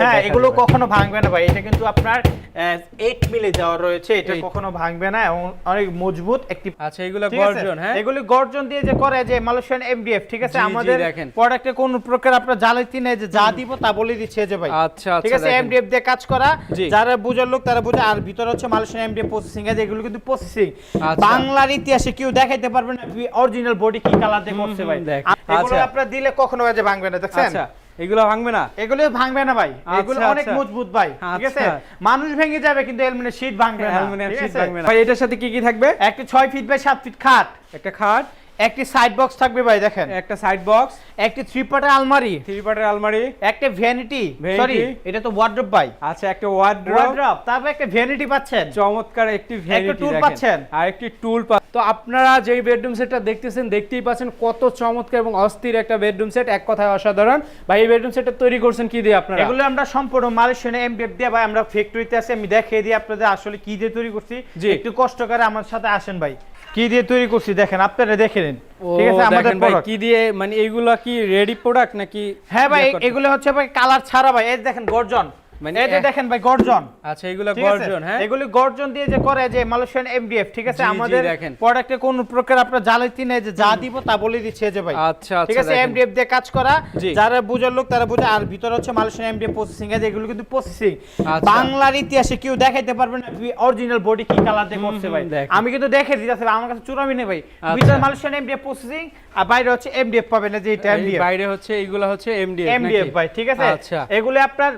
হ্যাঁ এগুলো কখনো ভাঙবে না ভাই। এটা কিন্তু আপনার এইট মিলে যাওয়া রয়েছে। এটা কখনো ভাঙবে না এবং অনেক মজবুত একটি আচ্ছা এগুলো গর্জন হ্যাঁ? এগুলি গর্জন দিয়ে যে করে যে মালয়েশিয়ান এমডিএফ ঠিক আছে? আমাদের প্রোডাক্টে কোন প্রকার আপনার জ্বালাতি নেই যে যা দিব তা বলে দিচ্ছে যে ভাই। আচ্ছা আচ্ছা ঠিক আছে? এমডিএফ দিয়ে কাজ করা। যারা বুঝার লোক তারা বুঝে। আর ভিতরে হচ্ছে মালয়েশিয়ান এমডিএফ প্রসেসিং আছে এগুলো কিন্তু প্রসেসিং আচ্ছা। বাংলার ইতিহাসে কেউ দেখাইতে পারবে না। অরিজিনাল বডি কি কালার দিয়ে করছে ভাই। এগুলো আচ্ছা। আপনার দিলে কখনো কাজে ভাঙবে না দেখছেন? আচ্ছা। এগুলো ভাঙবে না? এগুলো ভাঙবে না ভাই। এগুলো আচ্ছা, অনেক আচ্ছা। মজবুত ভাই ঠিক আছে? আচ্ছা। মানুষ ভেঙে যাবে কিন্তু এলমিনের শীট ভাঙবে না অ্যালুমিনিয়াম শীট ভাঙবে না। ভাই এটার সাথে কি কি থাকবে? একটি ছয় ফিট বাই সাত ফিট খাট। একটা খাট। একটি সাইড বক্স থাকবে ভাই দেখেন। একটা সাইড বক্স একটি থ্রি পার্টের আলমারি। থ্রি পার্টের আলমারি। একটা ভ্যানিটি সরি এটা তো ওয়ার্ড্রপ ভাই। আচ্ছা একটা ওয়ার্ড্রপ ওয়ার্ড্রপ তারপর একটা ভ্যানিটি পাচ্ছেন। চমৎকার একটি ভ্যানিটি tool দেখেন। পাচ্ছেন। আর একটি টুল তো আপনারা যেই বেডরুম সেটটা দেখতেছেন দেখতেই পাচ্ছেন কত চমৎকার এবং অস্থির একটা বেডরুম সেট এক কথায় অসাধারণ। ভাই এই বেডরুম সেটটা তৈরি করছেন কি দিয়ে আপনারা? এগুলো আমরা সম্পূর্ণ মালয়েশিয়ান এমডিএফ দিয়ে ভাই আমরা ফ্যাক্টরিতে আছে আমি দেখিয়ে দিই আপনাদের আসলে কি দিয়ে তৈরি করছি। একটু কষ্ট করে আমার সাথে আসেন ভাই। কি দিয়ে তৈরি করছি দেখেন আপনারা দেখে নিন। ঠিক আছে? আমাদের ভাই কি দিয়ে মানে এইগুলো কি রেডি প্রোডাক্ট নাকি হ্যাঁ ভাই ইয়ে এগুলো হচ্ছে ভাই কালার ছাড়া ভাই। এই দেখেন গর্জন। মানে এই যে দেখেন ভাই গর্জন। আচ্ছা এগুলো গর্জন হ্যাঁ? এগুলি গর্জন দিয়ে যে করে যে মালয়েশিয়ান এমডিএফ ঠিক আছে? জি, জি, আমাদের প্রোডাক্টে কোন প্রকার আপনার জ্বালাতি নেই যে যা দিব তা বলে দিচ্ছে যে ভাই। আচ্ছা ঠিক আচ্ছা আছে এমডিএফ দিয়ে কাজ করা যারা বুঝার লোক তারা বুঝে। আর ভিতরে হচ্ছে মালয়েশিয়ান এমডিএফ প্রসেসিং আছে এগুলো কিন্তু প্রসেসিং আচ্ছা। বাংলার ইতিহাসে কেউ দেখাইতে পারবে না অরিজিনাল বডি কি কালার দিয়ে করছে ভাই। আমি কিন্তু দেখে দিতেছি আমার কাছে চুরামি নেই ভাই। আচ্ছা। ভিতরে মালয়েশিয়ান এমডিএফ প্রসেসিং আর বাইরে হচ্ছে এমডিএফ পাবেন না যে এটা এমডিএফ বাইরে হচ্ছে এইগুলো হচ্ছে এমডিএফ এমডিএফ ভাই ঠিক আছে? আচ্ছা। এগুলো আপনার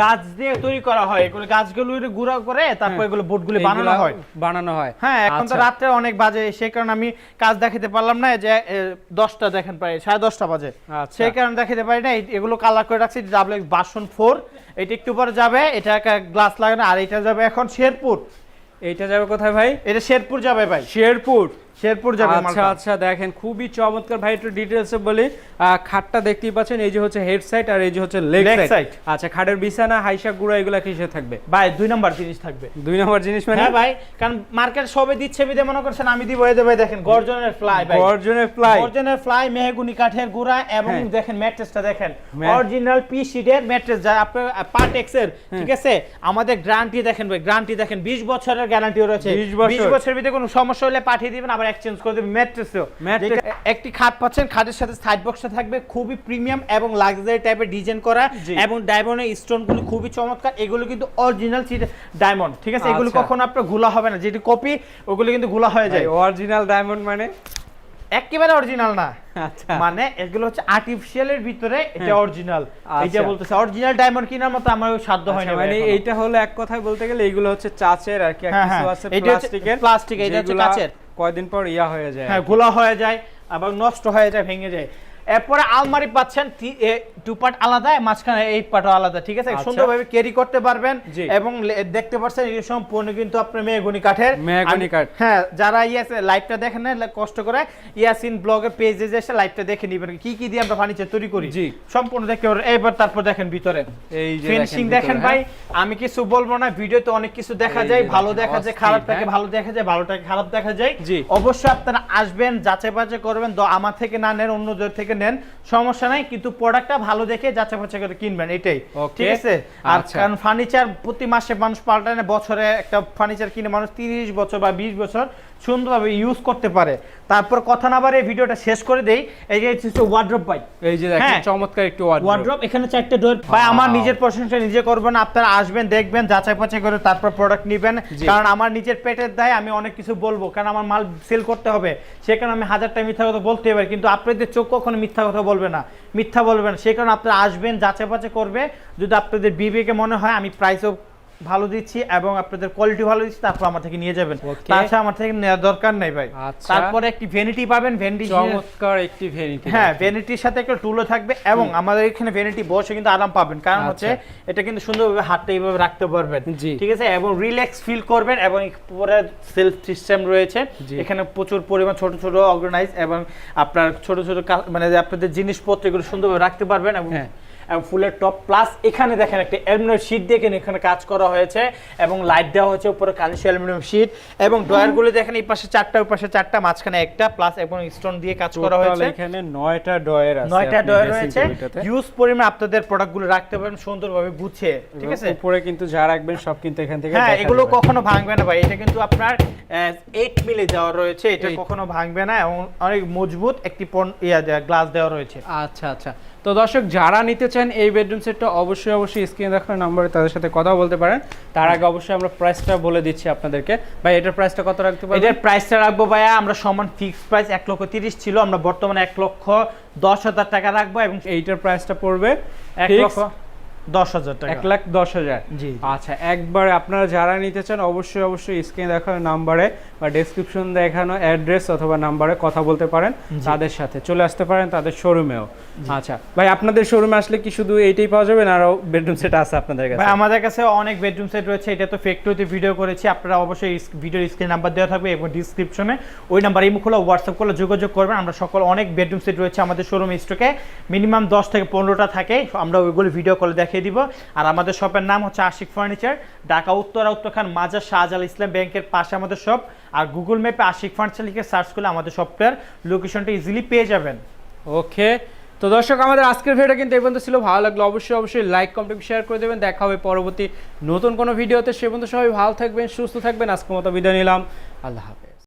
গাছ দিয়ে তৈরি করা হয় এগুলো গাছগুলো গুঁড়া করে তারপর হ্যাঁ। এগুলো বোর্ডগুলো বানানো হয় বানানো হয় হ্যাঁ এখন তো আচ্ছা। রাত্রে অনেক বাজে সেই কারণে আমি কাজ দেখাতে পারলাম না যে দশটা দেখেন প্রায় সাড়ে দশটা বাজে আচ্ছা। সেই কারণে দেখাতে পারি না এগুলো কালার করে রাখছি ডাবল বাসন ফোর এটা একটু পরে যাবে এটা একটা গ্লাস লাগানো আর এটা যাবে এখন শেরপুর এইটা যাবে কোথায় ভাই এটা শেরপুর যাবে ভাই শেরপুর শেরপুর যাবে আচ্ছা আচ্ছা দেখেন খুবই চমৎকার। ভাই একটু ডিটেলসে বলি। খাটটা দেখতেই পাচ্ছেন এই যে হচ্ছে হেড সাইড আর এই যে হচ্ছে লেগ সাইড আচ্ছা খাটের বিছানা হাইসা গুঁড়া এগুলা কিসে থাকবে? ভাই দুই নাম্বার জিনিস থাকবে। দুই নম্বর জিনিস মানে? হ্যাঁ ভাই কারণ মার্কেট সবে দিচ্ছে বিদে মনে করছেন আমি দিব এই যে ভাই দেখেন গর্জনের ফ্লাই ভাই। গর্জনের প্লাই অরিজিনাল ফ্লাই মেহগুনি কাঠের গুড়া এবং হ্যাঁ। দেখেন ম্যাট্রেসটা দেখেন। অরিজিনাল পি শিটের ম্যাট্রেস যা আপনার পার্টেক্স এর ঠিক আছে? আমাদের গ্যারান্টি দেখেন ভাই গ্যারান্টি দেখেন 20 বছরের গ্যারান্টি রয়েছে। 20 বছর। 20 বছরের ভিতরে কোনো সমস্যা হলে পাঠিয়ে দিবেন আবার এক্সচেঞ্জ করে দিবেন ম্যাট্রেসও একটি খাট পাচ্ছেন খাটের সাথে সাইড বক্সটা থাকবে খুবই প্রিমিয়াম এবং লাক্সারি টাইপের ডিজাইন করা এবং ডায়মন্ডের স্টোনগুলো খুবই চমৎকার। এগুলো কিন্তু অরিজিনাল ডায়মন্ড ঠিক আছে? এগুলো আচ্ছা। কখনো আপনার ঘোলা হবে না। যেটি কপি ওগুলো কিন্তু ঘোলা হয়ে যায়। অরিজিনাল ডায়মন্ড মানে? একেবারে অরিজিনাল না। আচ্ছা। মানে এগুলো হচ্ছে আর্টিফিশিয়ালের ভিতরে এটা হ্যাঁ। অরিজিনাল এই যে আচ্ছা। বলতেছে অরিজিনাল ডায়মন্ড কেনার মতো আমার সাধ্য হয় না মানে এইটা হলো এক কথায় বলতে গেলে এইগুলো হচ্ছে চাচের আর কি হ্যাঁ, কিছু হ্যাঁ। আছে প্লাস্টিকের plastic, এটা হচ্ছে কাঁচের। কয়দিন পর ইয়া হয়ে যায়। হ্যাঁ গোলা হয়ে যায়, আবার নষ্ট হয়ে যায়, ভেঙে যায়। এরপরে আলমারি পাচ্ছেন টু পার্ট আলাদা মাঝখানে এই পার্টও আলাদা ঠিক আছে আচ্ছা। সুন্দরভাবে ক্যারি করতে পারবেন এবং দেখতে পাচ্ছেন এই সম্পূর্ণ কিন্তু আপনার মেহগুনি কাঠের মেহগনি কাঠ। হ্যাঁ যারা ইয়াস লাইভটা দেখেন না কষ্ট করে ইয়াসিন ব্লগের পেজে এসে লাইভটা দেখে নিবেন কি কি দিয়ে আমরা ফার্নিচার তৈরি করি জি। সম্পূর্ণ দেখতে পারবেন এবার তারপর দেখেন ভিতরে এই যে ফিনিশিং দেখেন হ্যাঁ। ভাই আমি কিছু বলব না ভিডিওতে অনেক কিছু দেখা যায় ভালো দেখা যায় খারাপটাকে হ্যাঁ। ভালো দেখা যায় ভালোটাকে খারাপ দেখা যায় জি। অবশ্যই আপনারা আসবেন যাচাই বাছাই করবেন দ- আমার থেকে না নেন অন্যদের থেকে নেন সমস্যা নাই কিন্তু প্রোডাক্টটা ভালো দেখে যাচাই বাছাই করে কিনবেন এটাই ঠিক আছে আর আচ্ছা। কারণ ফার্নিচার প্রতি মাসে মানুষ পাল্টায় না বছরে একটা ফার্নিচার কিনে মানুষ তিরিশ বছর বা বিশ বছর সুন্দরভাবে ইউজ করতে পারে। তারপর কথা না বারে ভিডিওটা শেষ করে দেই। এই যে হচ্ছে ওয়ার্ড্রপ পাই এই যে দেখেন হ্যাঁ। চমৎকার একটু। ওয়ার্ড্রপ এখানে চারটে ডোর ভাই আমার নিজের প্রশংসা নিজে করবেন আপনারা আসবেন দেখবেন যাচাই বাছাই করে তারপর প্রোডাক্ট নেবেন। কারণ আমার নিজের পেটের দায় আমি অনেক কিছু বলব কারণ আমার মাল সেল করতে হবে। সে কারণে আমি হাজারটা মিথ্যা কথা বলতে পারি কিন্তু আপনাদের চোখ কখনো মিথ্যা কথা বলবে না। মিথ্যা বলবে না সে কারণে আপনারা আসবেন যাচাই বাছাই করবে। যদি আপনাদের বিবেকে মনে হয় আমি প্রাইসও ভালো দিচ্ছি এবং আপনাদের কোয়ালিটি ভালো দিচ্ছি তারপর আমার থেকে নিয়ে যাবেন. তাছাড়া আমার থেকে নেওয়ার দরকার নেই ভাই। আচ্ছা। তারপরে একটি ভ্যানিটি পাবেন ভ্যানিটি চমৎকার একটি ভেরিটি হ্যাঁ ভ্যানিটির সাথে একটা টুলও থাকবে এবং আমাদের এখানে ভ্যানিটি বসে কিন্তু আরাম পাবেন। কারণ হচ্ছে আচ্ছা। এটা কিন্তু সুন্দরভাবে হাতটা এইভাবে রাখতে পারবেন। ঠিক আছে? এবং রিল্যাক্স ফিল করবেন এবং পুরো সেলফ সিস্টেম রয়েছে। এখানে প্রচুর পরিমাণ ছোট ছোট অর্গানাইজ এবং আপনার ছোট ছোট মানে আপনাদের জিনিসপত্র এগুলো সুন্দরভাবে রাখতে পারবেন হ্যাঁ। এবং ফুলের টপ প্লাস এখানে দেখেন একটা অ্যালুমিনিয়াম শীট দিয়ে কিন্তু এখানে কাজ করা হয়েছে এবং লাইট দেওয়া হয়েছে উপরে কানিশি অ্যালুমিনিয়াম শীট এবং ডয়ারগুলো দেখেন এই পাশে চারটা ওই পাশে চারটা মাঝখানে একটা প্লাস এবং স্টোন দিয়ে কাজ করা হয়েছে। এখানে নয়টা ডয়ের আছে নয়টা ডয়ার রয়েছে। ইউজ পরিমাণ আপনাদের প্রোডাক্টগুলো রাখতে পারেন সুন্দরভাবে গুছিয়ে ঠিক আছে? উপরে কিন্তু যা রাখবেন সব কিন্তু এখান থেকে হ্যাঁ এগুলো কখনো ভাঙবে না ভাই এটা কিন্তু আপনার এইট মিলে দেওয়া রয়েছে এটা কখনো ভাঙবে না এবং অনেক মজবুত একটি ইয়া গ্লাস দেওয়া রয়েছে। আচ্ছা আচ্ছা। তো দর্শক যারা নিতে চান এই বেডরুম সেটটা অবশ্যই অবশ্যই স্ক্রিনে দেখানো নম্বরে তাদের সাথে কথা বলতে পারেন। তার আগে অবশ্যই আমরা প্রাইসটা বলে দিচ্ছি আপনাদেরকে। ভাই এটার প্রাইসটা কত রাখতে পারি এটার প্রাইসটা রাখব ভাইয়া আমরা সমান ফিক্সড প্রাইস এক লক্ষ তিরিশ ছিল আমরা বর্তমানে এক লক্ষ দশ হাজার টাকা রাখব এবং এইটার প্রাইসটা পড়বে এক লক্ষ দশ হাজার টাকা। এক লাখ দশ হাজার। জি। আচ্ছা একবারে আপনারা যারা নিতে চান অবশ্যই অবশ্যই স্ক্রিনে দেখানো নাম্বারে বা ডেসক্রিপশন দেখানো অ্যাড্রেস অথবা নাম্বারে কথা বলতে পারেন তাদের সাথে। চলে আসতে পারেন তাদের শোরুমেও আচ্ছা ভাই আপনাদের শোরুমে আসলে কি শুধু এইটাই পাওয়া যাবে না আরও বেডরুম সেট আছে আপনাদের কাছে? আমাদের কাছে অনেক বেডরুম সেট রয়েছে। এটা তো ফ্যাক্টরিতে ভিডিও করেছি। আপনারা অবশ্যই ভিডিওর স্ক্রিন নাম্বার দেওয়া থাকবে এবং ডিসক্রিপশনে ওই নাম্বার এই মুখগুলো হোয়াটসঅ্যাপ করলে যোগাযোগ করবেন। আমরা সকল অনেক বেডরুম সেট রয়েছে আমাদের শোরুম স্টকে মিনিমাম দশ থেকে পনেরোটা থাকে। আমরা ওইগুলো ভিডিও কলে দেখিয়ে দিব। আর আমাদের শপের নাম হচ্ছে আশিক ফার্নিচার। ঢাকা উত্তরা উত্তরখান মাজার শাহজাল ইসলাম ব্যাংকের পাশে আমাদের শপ। আর গুগল ম্যাপে আশিক ফার্নিচার লিখে সার্চ করলে আমাদের শপটার লোকেশনটা ইজিলি পেয়ে যাবেন। ওকে, তো দর্শক, আমাদের আজকের ভিডিও কিন্তু এই পর্যন্ত ছিল। ভালো লাগল অবশ্যই অবশ্যই লাইক কমেন্ট শেয়ার করে দেবেন। দেখা হবে পরবর্তী নতুন কোনো ভিডিওতে। সে পর্যন্ত সবাই ভালো থাকবেন, সুস্থ থাকবেন। আজকের মতো বিদায় নিলাম। আল্লাহ